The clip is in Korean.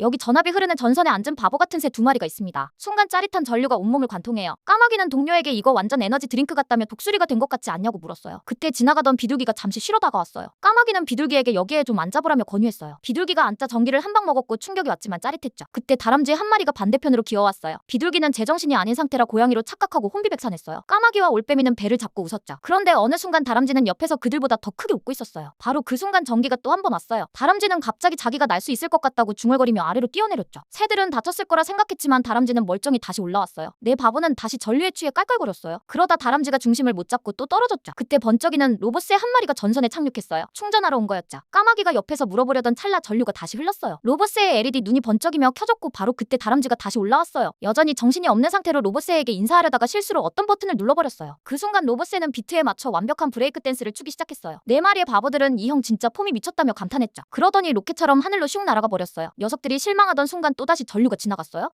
여기 전압이 흐르는 전선에 앉은 바보 같은 새 두 마리가 있습니다. 순간 짜릿한 전류가 온몸을 관통해요. 까마귀는 동료에게 이거 완전 에너지 드링크 같다며 독수리가 된 것 같지 않냐고 물었어요. 그때 지나가던 비둘기가 잠시 쉬러 다가왔어요. 까마귀는 비둘기에게 여기에 좀 앉아보라며 권유했어요. 비둘기가 앉자 전기를 한 방 먹었고 충격이 왔지만 짜릿했죠. 그때 다람쥐 한 마리가 반대편으로 기어왔어요. 비둘기는 제정신이 아닌 상태라 고양이로 착각하고 혼비백산했어요. 까마귀와 올빼미는 배를 잡고 웃었죠. 그런데 어느 순간 다람쥐는 옆에서 그들보다 더 크게 웃고 있었어요. 바로 그 순간 전기가 또 한 번 왔어요. 다람쥐는 갑자기 자기가 날 수 있을 것 같다고 중얼거리며 아래로 뛰어내렸죠. 새들은 다쳤을 거라 생각했지만 다람쥐는 멀쩡히 다시 올라왔어요. 내 바보는 다시 전류에 취해 깔깔거렸어요. 그러다 다람쥐가 중심을 못 잡고 또 떨어졌죠. 그때 번쩍이는 로봇새 한 마리가 전선에 착륙했어요. 충전하러 온 거였죠. 까마귀가 옆에서 물어보려던 찰나 전류가 다시 흘렀어요. 로봇새의 LED 눈이 번쩍이며 켜졌고 바로 그때 다람쥐가 다시 올라왔어요. 여전히 정신이 없는 상태로 로봇새에게 인사하려다가 실수로 어떤 버튼을 눌러버렸어요. 그 순간 로봇새는 비트에 맞춰 완벽한 브레이크 댄스를 추기 시작했어요. 네 마리의 바보들은 이 형 진짜 폼이 미쳤다며 감탄했죠. 그러더니 로켓처럼 하늘로 슉 날아가 버렸어요. 녀석들이 실망하던 순간 또다시 전류가 지나갔어요.